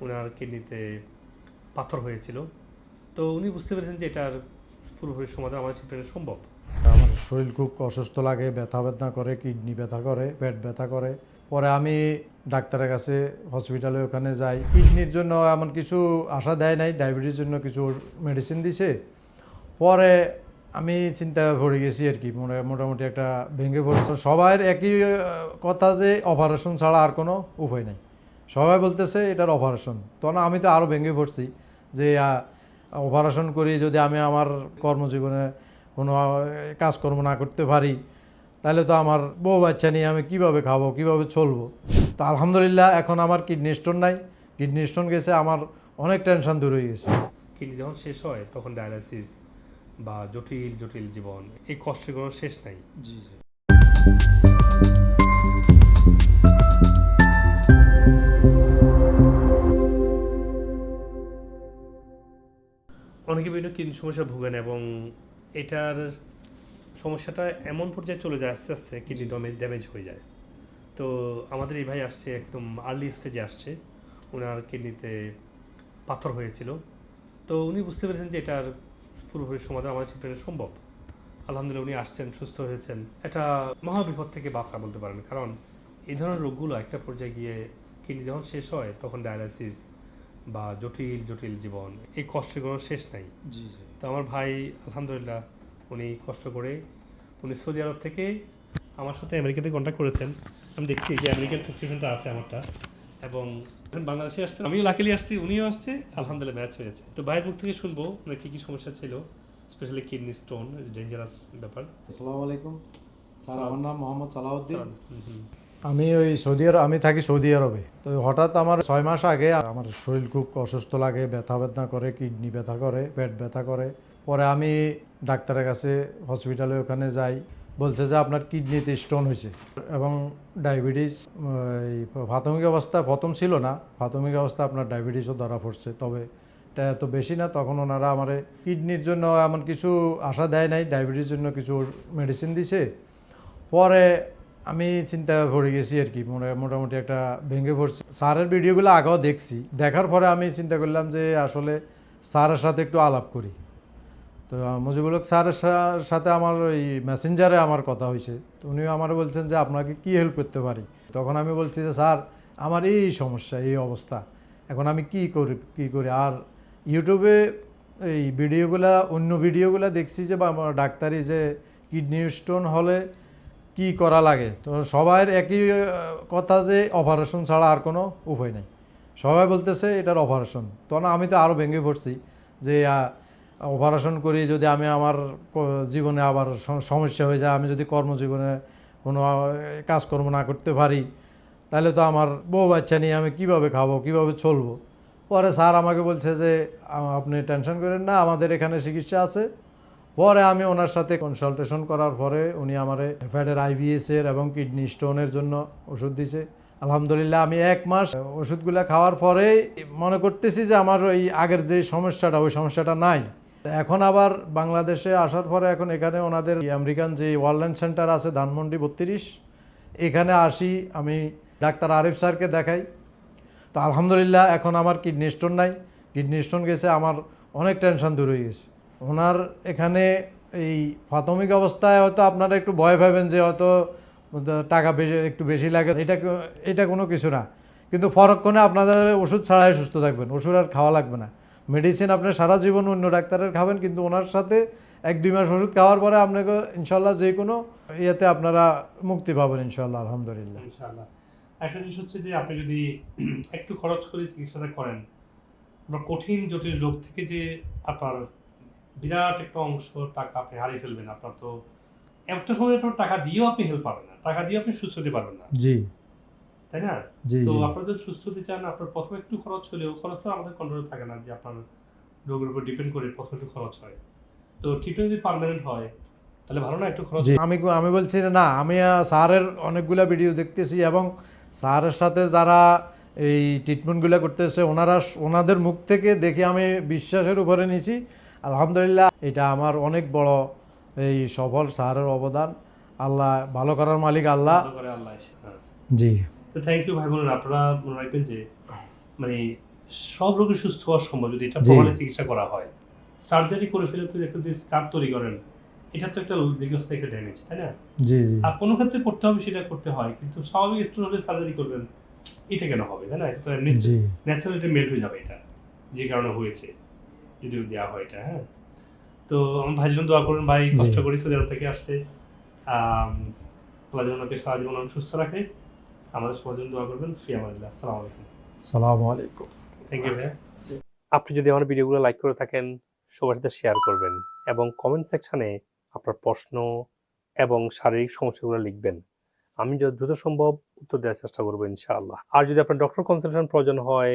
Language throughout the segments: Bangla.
ওনার কিডনিতে পাথর হয়েছিল। তো উনি বুঝতে পেরেছেন যে এটার পুরোপুরি সমাধান আমাদের ট্রিটমেন্ট সম্ভব। আমার শরীর খুব অসুস্থ লাগে, ব্যথা ব্যথা করে, কিডনি ব্যথা করে, পেট ব্যথা করে। পরে আমি ডাক্তারের কাছে হসপিটালে ওখানে যাই। কিডনির জন্য এমন কিছু আশা দেয় নাই ডায়াবেটিস জন্য কিছু মেডিসিন দিছে। পরে আমি চিন্তা পড়ে গেছি আর কি মোটা- মোটামুটি একটা ভেঙে পড়ছে। সবার একই কথা যে অপারেশন ছাড়া আর কোনো উপায় নেই। সবাই বলতেছে এটার অপারেশন তখন আমি তো আরও ভেঙে পড়ছি যে অপারেশন করি যদি আমি আমার কর্মজীবনে কোনো কাজকর্ম না করতে পারি তাহলে তো আমার বউ বাচ্চা নিয়ে আমি কীভাবে খাব কীভাবে চলবো? তো আলহামদুলিল্লাহ এখন আমার কিডনি স্টোন নাই। কিডনি স্টোন গেছে আমার অনেক টেনশন দূর হয়ে গেছে। কিডনি যখন শেষ হয় তখন ডায়ালাইসিস বা জটিল জটিল জীবন এই কষ্টের কোনো শেষ নাই। জি। কিডনি সমস্যা ভোগেন এবং এটার সমস্যাটা এমন পর্যায়ে চলে যায় আস্তে আস্তে কিডনি ড্যামেজ ড্যামেজ হয়ে যায়। তো আমাদের এই ভাই আসছে একদম আর্লি স্টেজে আসছে। ওনার কিডনিতে পাথর হয়েছিল। তো উনি বুঝতে পেরেছেন যে এটার পুরোপুরি সমাধান আমাদের ট্রিটমেন্ট সম্ভব। আলহামদুলিল্লাহ উনি আসছেন সুস্থ হয়েছেন। এটা মহাবিপদ থেকে বাঁচা বলতে পারেন। কারণ এই ধরনের রোগগুলো একটা পর্যায়ে গিয়ে কিডনি যখন শেষ হয় তখন ডায়ালাইসিস বা জটিল জটিল জীবন এই কষ্টের কোনো শেষ নাই। জি তো আমার ভাই আলহামদুলিল্লাহ উনি কষ্ট করে উনি সৌদি আরব থেকে আমার সাথে আমেরিকাতে কন্ট্যাক্ট করেছেন। আমি দেখছি যে আমেরিকান প্রেসক্রিপশনটা আছে আমারটা। এবং বাংলাদেশে আসছেন আমিও লাকিলি আসছি উনিও আসছে আলহামদুলিল্লাহ ম্যাচ হয়েছে। তো ভাইয়ের মুখ থেকে শুনব ওনার কী কী সমস্যা ছিল স্পেশালি কিডনি স্টোন ডেঞ্জারাস ব্যাপার। আসসালামু আলাইকুম। স্যার আমার নাম মোহাম্মদ সালাউদ্দিন। আমি ওই সৌদি আরব, আমি থাকি সৌদি আরবে। তো হঠাৎ আমার ছয় মাস আগে আমার শরীর খুব অসুস্থ লাগে, ব্যথা ব্যথা করে, কিডনি ব্যথা করে, পেট ব্যথা করে। পরে আমি ডাক্তারের কাছে হসপিটালে ওখানে যাই। বলছে যে আপনার কিডনিতে স্টোন হয়েছে। এবং ডায়াবেটিস প্রাথমিক অবস্থা প্রথম ছিল না। প্রাথমিক অবস্থা আপনার ডায়াবেটিসও ধরা পড়ছে। তবে এটা এত বেশি না, তখন ওনারা আমার কিডনির জন্য এমন কিছু আশা দেয় নাই ডায়াবেটিস জন্য কিছু মেডিসিন দিছে। পরে আমি চিন্তা পড়ে গেছি আর কি মোটা- মোটামুটি একটা ভেঙে পড়ছি। স্যারের ভিডিওগুলো আগেও দেখছি। দেখার পরে আমি চিন্তা করলাম যে আসলে স্যারের সাথে একটু আলাপ করি। তো মুজিবুল হক স্যারের সাথে আমার ওই মেসেঞ্জারে আমার কথা হয়েছে। তো উনিও আমার বলছেন যে আপনাকে কি হেল্প করতে পারি? তখন আমি বলছি যে, স্যার, আমার এই সমস্যা, এই অবস্থা। এখন আমি কি করি কি করি? আর ইউটিউবে এই ভিডিওগুলা, অন্য ভিডিওগুলা দেখছি যে বা, ডাক্তারি যে কিডনি স্টোন হলে কি করা লাগে? তো সবার একই কথা যে অপারেশন ছাড়া আর কোনো উপায় নেই। সবাই বলতেছে এটার অপারেশন তখন আমি তো আরও ভেঙে পড়ছি যে অপারেশন করি, যদি আমি আমার জীবনে আবার সমস্যা হয়ে যায়, আমি যদি কর্মজীবনে কোনো কাজকর্ম না করতে পারি, তাহলে তো আমার বউ বাচ্চা নিয়ে আমি কীভাবে খাব, কীভাবে চলবো? পরে স্যার আমাকে বলছে যে আপনি টেনশন করেন না, আমাদের এখানে চিকিৎসা আছে। পরে আমি ওনার সাথে কনসালটেশন করার পরে উনি আমারে ফ্যাটের আইবিএসের এবং কিডনি স্টোনের জন্য ওষুধ দিছে। আলহামদুলিল্লাহ, আমি এক মাস ওষুধগুলো খাওয়ার পরে মনে করতেছি যে আমার ওই আগের যে সমস্যাটা, ওই সমস্যাটা নাই। এখন আবার বাংলাদেশে আসার পরে এখন এখানে ওনাদের আমেরিকান যে ওয়ার্ল্ড সেন্টার আছে, ধানমন্ডি বত্রিশ, এখানে আসি, আমি ডাক্তার আরিফ স্যারকে দেখাই। তো আলহামদুলিল্লাহ, এখন আমার কিডনি স্টোন নাই। কিডনি স্টোন গেছে, আমার অনেক টেনশন দূর হয়ে গেছে। ওনার এখানে এই প্রাথমিক অবস্থায় হয়তো আপনারা একটু ভয় পাবেন যে হয়তো টাকা বেশি, একটু বেশি লাগে। এটা এটা কোনো কিছু না। কিন্তু পরক্ষণে আপনাদের ওষুধ ছাড়াই সুস্থ থাকবেন। ওষুধ আর খাওয়া লাগবে না। মেডিসিন আপনি সারা জীবন অন্য ডাক্তারের খাবেন, কিন্তু ওনার সাথে এক দুই মাস ওষুধ খাওয়ার পরে আপনাকে ইনশাল্লাহ যে কোনো ইয়েতে আপনারা মুক্তি পাবেন ইনশাল্লাহ আলহামদুলিল্লাহ। ইনশাআল্লাহ। একটা জিনিস হচ্ছে যে আপনি যদি একটু খরচ করে চিকিৎসাটা করেন কঠিন, জটিল রোগ থেকে যে আপনার বিরাট একটা অংশ টাকা আপনি হারিয়ে ফেলবেন। আপনার তো একটা সময় তো টাকা দিয়েও আপনি হেল্প পাবেন না। টাকা দিয়ে আপনি সুস্থ হতে পারবেন না। জি। তাই না? তো আপনারা যদি সুস্থ হতে চান আপনার প্রথমে একটু খরচ হলেও খরচ তো আমাদের কন্ট্রোলে থাকে না যে আপনার রোগের উপর ডিপেন্ড করে প্রথমে একটু খরচ হয়। তো ট্রিটমেন্ট যদি পার্মানেন্ট হয় তাহলে ভালো না একটু খরচ আমি আমি বলছি না আমি স্যারের অনেকগুলা ভিডিও দেখতেছি এবং স্যারের সাথে যারা এই ট্রিটমেন্টগুলো করতেছে ওনারা ওনাদের মুখ থেকে দেখে আমি বিশ্বাসের উপরে নিছি। আলহামদুলিল্লাহ এটা আমার অনেক বড় এই সফল স্যারের অবদান। আল্লাহ ভালো করার মালিক আল্লাহ। হ্যাঁ। জি। তো থ্যাংক ইউ ভাই বোনেরা আপনারা মনে রাখবেন যে মানে সব রোগী সুস্থ হওয়া সম্ভব যদি এটা প্রমাণে চিকিৎসা করা হয়। সার্জারি করে ফেলে তো একটা যে স্কার তৈরি করেন এটা তো একটা দীর্ঘস্থায়ী একটা ড্যামেজ তাই না? জি জি। আর কোনো ক্ষেত্রে করতে হবে সেটা করতে হয় কিন্তু স্বাভাবিক স্টোন হলে সার্জারি করবেন এটা কেন হবে তাই না? এটা তো এমনি ন্যাচারাল এটা মেল্ট হয়ে যাবে এটা যে কারণে হয়েছে। যদি দেওয়া হয় এটা হ্যাঁ। তো আমার ভাইয়ের জন্য দোয়া করবেন ভাই কষ্ট করে সৌদি আরব থেকে আসছে। আল্লাহ যেন ওনাকে সারা জীবন সুস্থ রাখে। আমাদের সবার জন্য দোয়া করবেন ফি আমাদিল্লাহ। আসসালামু আলাইকুম। সালামু আলাইকুম। থ্যাংক ইউ ভাইয়া। আপনি যদি আমার ভিডিওগুলো লাইক করে থাকেন সবার সাথে শেয়ার করবেন এবং কমেন্ট সেকশনে আপনার প্রশ্ন এবং শারীরিক সমস্যাগুলো লিখবেন। আমি যত দ্রুত সম্ভব উত্তর দেওয়ার চেষ্টা করব ইনশাআল্লাহ। আর যদি আপনার ডক্টর কনসালটেশন প্রয়োজন হয়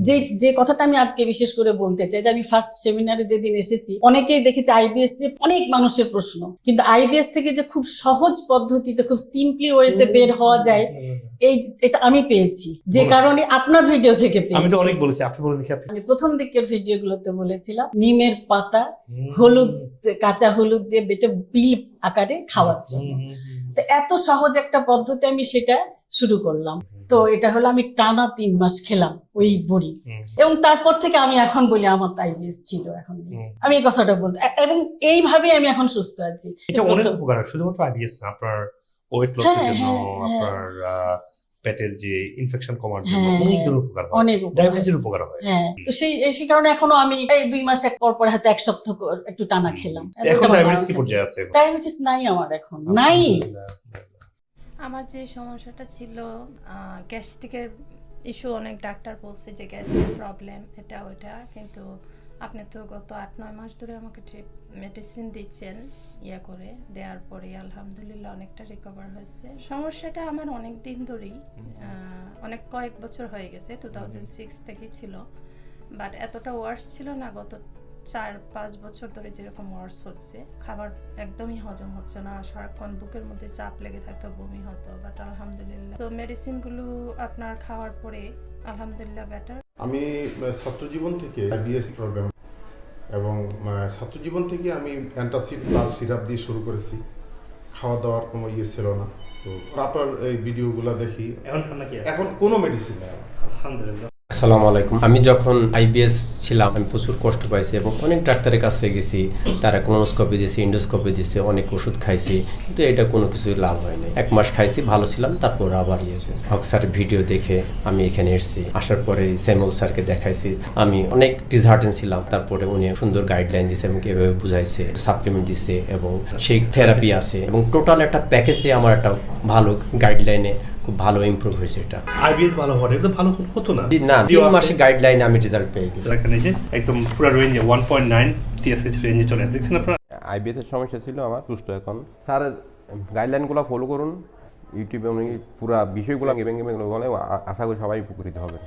যে যে কথাটা আমি আজকে বিশেষ করে বলতে চাই যে আমি ফার্স্ট সেমিনারে যেদিন এসেছি অনেকেই দেখেছি আইবিএস নিয়ে অনেক মানুষের প্রশ্ন। কিন্তু আইবিএস থেকে যে খুব সহজ পদ্ধতিতে খুব সিম্পলি ওয়েতে বের হওয়া যায় এই এটা আমি পেয়েছি। যে কারণে আপনার ভিডিও থেকে আমি তো অনেক বলেছি আপনি বলে আপনি আমি প্রথম দিকের ভিডিওগুলোতে বলেছিলাম নিমের পাতা হলুদ কাঁচা হলুদ দিয়ে বেটে বিল আকারে খাওয়ার জন্য। তো এত সহজ একটা পদ্ধতি আমি সেটা শুরু করলাম। তো এটা হলো আমি টানা তিন মাস খেলাম ওই বড়ি। এবং তারপর থেকে আমি এখন বলি আমার আইবিএস ছিল এখন। আমি এই কথাটা বলতে এবং এইভাবে আমি এখন সুস্থ আছি। শুধুমাত্র আইবিএস না আপনার ওয়েট লসের হ্যাঁ, জন্য হ্যাঁ, হ্যাঁ। আপনার পেটের যে ইনফেকশন কমার জন্য অনেক। উপকার হয়। অনেক ডায়াবেটিসের উপকার হয়। তো সেই সেই কারণে এখনও আমি এই দুই মাস এক পর পর হয়তো এক সপ্তাহ একটু টানা খেলাম। এখন ডায়াবেটিস কি পর্যায়ে আছে? ডায়াবেটিস নাই আমার এখন নাই। আমার যে সমস্যাটা ছিল গ্যাস্ট্রিকের ইস্যু অনেক ডাক্তার বলছে যে গ্যাসের প্রবলেম এটা ওটা কিন্তু আপনি তো গত আট নয় মাস ধরে আমাকে ট্রিপ মেডিসিন দিচ্ছেন ইয়ে করে। দেওয়ার পরে আলহামদুলিল্লাহ অনেকটা রিকভার হয়েছে। সমস্যাটা আমার অনেক দিন ধরেই অনেক কয়েক বছর হয়ে গেছে টু থাউজেন্ড সিক্স থেকেই ছিল। বাট এতটা ওয়ার্স ছিল না গত চার পাঁচ বছর ধরে যেরকম ওয়ার্স হচ্ছে। খাবার একদমই হজম হচ্ছে না সারাক্ষণ বুকের মধ্যে চাপ লেগে থাকতো বমি হতো বাট আলহামদুলিল্লাহ। তো মেডিসিনগুলো আপনার খাওয়ার পরে আলহামদুলিল্লাহ বেটার আমি ছাত্রজীবন থেকে বিএসসি প্রোগ্রাম এবং ছাত্র ছাত্রজীবন থেকে আমি অ্যান্টাসিড প্লাস সিরাপ দিয়ে শুরু করেছি। খাওয়া দাওয়ার কোনো ইয়ে ছিল না। তো আপনার এই ভিডিওগুলো দেখি? এখন কোনো মেডিসিন নেই আলহামদুলিল্লাহ। আসসালামু আলাইকুম। আমি যখন আইবিএস ছিলাম, আমি প্রচুর কষ্ট পাইছি এবং অনেক ডাক্তারের কাছে গেছি। তারা কোনোস্কোপি দিয়েছে ইন্ডোস্কোপি দিয়েছে অনেক ওষুধ খাইছি। কিন্তু এটা কোনো কিছু লাভ হয়নি এক মাস খাইছি, ভালো ছিলাম, তারপর আবার ইয়ে হক স্যার ভিডিও দেখে আমি এখানে এসেছি। আসার পরে স্যামুল স্যারকে দেখাইছি। আমি অনেক ডিসহার্টেন ছিলাম। তারপরে উনি সুন্দর গাইডলাইন দিয়েছে এবং এভাবে বুঝাইছে সাপ্লিমেন্ট দিছে এবং সেই থেরাপি আছে। এবং টোটাল একটা প্যাকেজে আমার একটা ভালো গাইডলাইনে খুব ভালো ইমপ্রুভ হয়েছে এটা আইবিএস ভালো হওয়ার এটা তো ভালো হতো না জি, না তিন মাসে গাইডলাইন আমি রেজাল্ট পেয়ে গেছি এখানে যে একদম পুরো রেঞ্জে ওয়ান পয়েন্ট নাইন টিএসএইচ রেঞ্জে চলে আসছে দেখছেন আপনারা আইবিএসের সমস্যা ছিল আমার সুস্থ এখন স্যার গাইডলাইনগুলো ফলো করুন ইউটিউবে পুরো বিষয়গুলো গেমিং গেমিং বলে আশা করি সবাই উপকৃত হবে